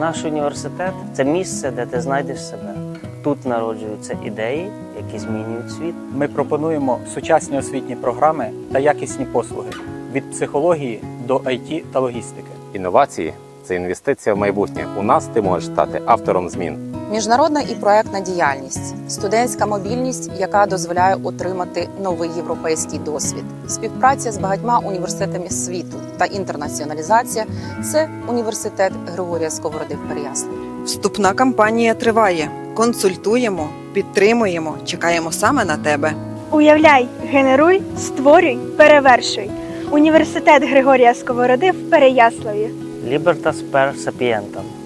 Наш університет це місце, де ти знайдеш себе. Тут народжуються ідеї, які змінюють світ. Ми пропонуємо сучасні освітні програми та якісні послуги від психології до IT та логістики. Інновації це інвестиція в майбутнє. У нас ти можеш стати автором змін. Міжнародна і проектна діяльність, студентська мобільність, яка дозволяє отримати новий європейський досвід, співпраця з багатьма університетами світу та інтернаціоналізація це університет Григорія Сковороди в Переяславі. Вступна кампанія триває. Консультуємо, підтримуємо, чекаємо саме на тебе. Уявляй, генеруй, створюй, перевершуй. Університет Григорія Сковороди в Переяславі. Libertas per sapientam.